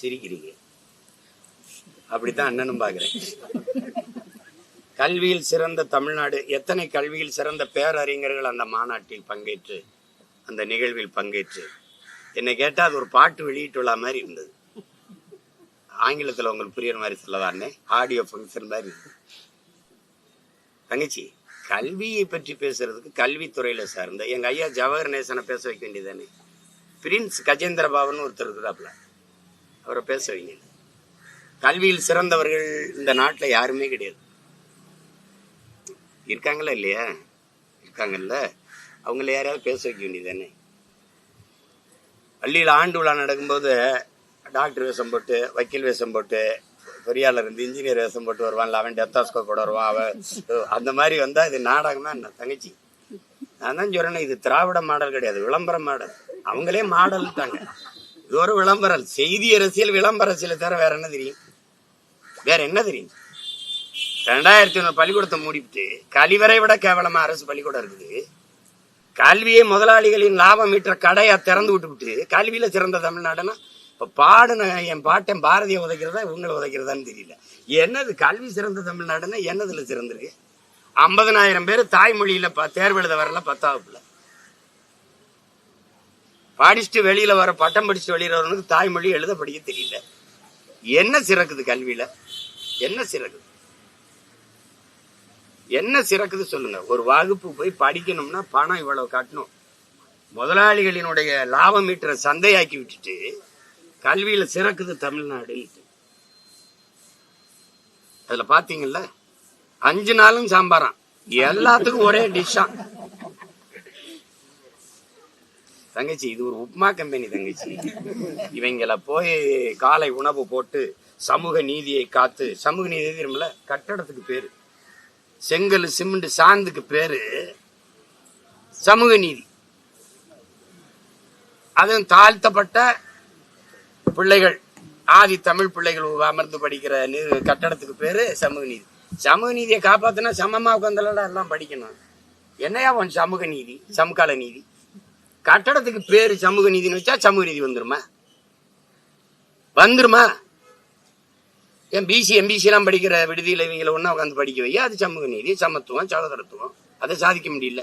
சிரிக்கிறீங்க. அப்படித்தான் அண்ணனும் பாக்குறேன். கல்வியில் சிறந்த தமிழ்நாடு எத்தனை கல்வியில் சிறந்த பேரறிஞர்கள் அந்த மாநாட்டில் பங்கேற்று அந்த நிகழ்வில் பங்கேற்று? என்னை கேட்டால் அது ஒரு பாட்டு வெளியிட்டுள்ள மாதிரி இருந்தது. ஆங்கிலத்துல உங்களுக்கு புரியுற மாதிரி சொல்லதானே ஆடியோ ஃபங்க்ஷன் மாதிரி இருந்தது. தங்கச்சி கல்வியை பற்றி பேசுறதுக்கு கல்வித்துறையில் சார்ந்த எங்க ஐயா ஜவஹர் நேசனை பேச வைக்க வேண்டியதானே பிரின்ஸ் கஜேந்திர பாபன் ஒருத்தர் இருக்கிறாப்புல. அவரை பேச வைங்க. கல்வியில் சிறந்தவர்கள் இந்த நாட்டுல யாருமே கிடையாது. இருக்காங்களா இல்லையா? இருக்காங்கல்ல. அவங்கள யாரையாவது பேச வைக்க வேண்டியதானே பள்ளியில் ஆண்டு விழா நடக்கும்போது டாக்டர் வேஷம் போட்டு வக்கீல் வேஷம் போட்டு பொறியாளர் இருந்து இன்ஜினியர் வேஷம் போட்டு வருவான்ல அவன் டெத்தாஸ்கோப்போட வருவான் அவன். அந்த மாதிரி வந்தா இது நாடகமா என்ன? தங்கச்சி. நான் தான் சொல்றேன் இது திராவிட மாடல் கிடையாது விளம்பர மாடல். அவங்களே மாடல் தாங்க இது ஒரு விளம்பரம் செய்தி அரசியல் விளம்பர அரசியலை தவிர வேற என்ன தெரியும்? வேற என்ன தெரியும்? ரெண்டாயிரத்தி ஒன்று பள்ளிக்கூடத்தை மூடிவிட்டு கழிவறை விட கேவலமா அரசு பள்ளிக்கூடம் இருக்குது. கல்வியை முதலாளிகளின் லாபம் ஈட்டுற கடையா திறந்து விட்டுவிட்டு கல்வியில சிறந்த தமிழ்நாடுன்னா இப்போ பாடுன என் பாட்டன் பாரதியை உதைக்கிறதா இவங்களை உதைக்கிறதான்னு தெரியல. என்னது கல்வி சிறந்த தமிழ்நாடுன்னா என்னதுல சிறந்திருக்கு? ஐம்பதனாயிரம் பேர் தாய்மொழியில் ப- தேர்வு எழுத வரல பத்தாவதுல படிச்சுட்டு வெளியில வர பட்டம் படிச்சுட்டு வெளியில வரவனுக்கு தாய்மொழி எழுத படிக்க தெரியல. என்ன சிறக்குது கல்வியில? என்ன சிறக்குது? என்ன சிறக்குது சொல்லுங்க. ஒரு வகுப்பு போய் படிக்கணும்னா பணம் இவ்வளவு கட்டணும். முதலாளிகளினுடைய லாபம் ஈட்டுற சந்தையாக்கி விட்டுட்டு கல்வியில சிறக்குது தமிழ்நாடு. அதுல பாத்தீங்கல்ல? அஞ்சு நாளும் சாம்பாராம். எல்லாத்துக்கும் ஒரே டிஷ்ஷா தங்கச்சி இது ஒரு உப்மா கம்பெனி தங்கச்சி. இவங்கள போய் காலை உணவு போட்டு சமூக நீதியை காத்து சமூக நீதி தெரியுமில்ல? கட்டடத்துக்கு பேரு. செங்கல் சிமெண்ட் சாந்துக்கு பேரு. சமூக நீதி. அதுவும் தாழ்த்தப்பட்ட பிள்ளைகள். ஆதி தமிழ் பிள்ளைகள் அமர்ந்து படிக்கிற கட்டடத்துக்கு பேரு சமூக நீதி. சமூக நீதியை காப்பாத்தினா சமமா உட்காந்துலாம் எல்லாம் படிக்கணும். என்னையா உன் சமூக நீதி? சமகால நீதி? கட்டடத்துக்கு பேர் சமூக நீதினு வச்சா சமூக நீதி வந்துருமா? வந்துருமா? ஏன் பிசி எம்பிசிலாம் படிக்கிற விடுதியில் இவங்களை ஒன்றா உட்காந்து படிக்க வையா? அது சமூக நீதி சமத்துவம் சகோதரத்துவம். அதை சாதிக்க முடியல.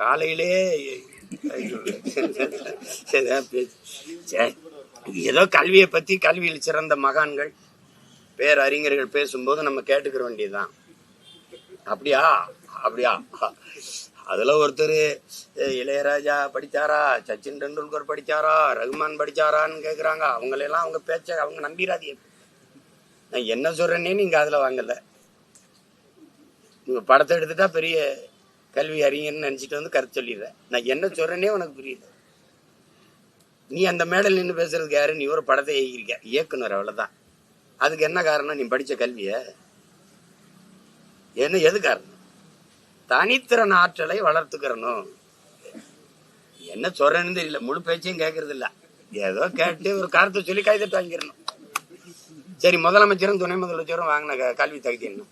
காலையிலே ஏதோ கல்வியை பற்றி கல்வியில் சிறந்த மகான்கள் பேரறிஞர்கள் பேசும்போது நம்ம கேட்டுக்கிற வேண்டியதுதான். அப்படியா? அப்படியா? அதுல ஒருத்தர் இளையராஜா படிச்சாரா? சச்சின் டெண்டுல்கர் படிச்சாரா? ரகுமான் படிச்சாரான்னு கேட்குறாங்க அவங்களெல்லாம் அவங்க பேச்ச அவங்க நம்பிராதீங்க. நான் என்ன சொல்றேன்னே நீங்க அதுல வாங்கல. நீங்கள் படத்தை எடுத்துட்டா பெரிய கல்வி அறிஞர்னு நினைச்சிட்டு வந்து கருத்து சொல்லிடுறேன் நான் என்ன சொல்றேனே உனக்கு புரியல. நீ அந்த மேடல் நின்று பேசுறதுக்கு யாரு? நீ ஒரு படத்தை இயக்கிருக்க இயக்குனர் அவ்வளவுதான். அதுக்கு என்ன காரணம்? நீ படிச்ச கல்வியை என்ன எது காரணம்? தனித்திறன் ஆற்றலை வளர்த்துக்கிறணும் என்ன சொல்றேன்னு தெரியல. முழு பேச்சையும் கேட்கறது இல்ல ஏதோ கேட்டு ஒரு கருத்தை சொல்லி கைதட்டு வாங்கிடணும் சரி முதலமைச்சரும் துணை முதலமைச்சரும் வாங்கின கல்வி தகுதி என்ன?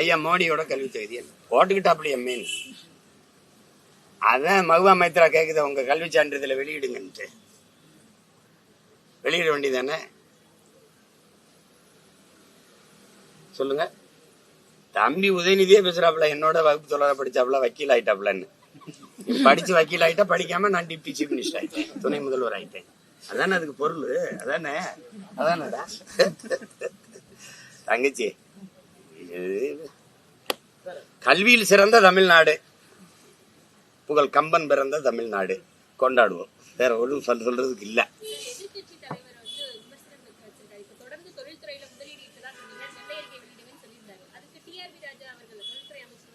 ஐயா மோடியோட கல்வி தகுதி என்ன? போட்டுக்கிட்டாப்படி எம்மேன் அதான் மகுவா மைத்ரா கேக்குது உங்க கல்வி சான்றிதழை வெளியிடுங்கன்ட்டு. வெளியிட வேண்டியதானே சொல்லுங்க. தம்பி உதயநிதியே பேசுறாப்புல என்னோட வகுப்பு தொடர படிச்சாப்புல வக்கீல் ஆயிட்டாப்புலன்னு. படிச்சு வக்கீல் ஆயிட்டா படிக்காம நான் டிப்டி சீஃப் மினிஸ்டர் ஆயிட்டேன். துணை முதல்வர் ஆயிட்டேன். அதானே அதுக்கு பொருள்? அதானே? அதானடா? தங்கச்சி கல்வியில் சிறந்த தமிழ்நாடு. புகழ் கம்பன் பிறந்த தமிழ்நாடு. கொண்டாடுவோம். வேற ஒன்றும் சொல் சொல்றதுக்கு இல்ல.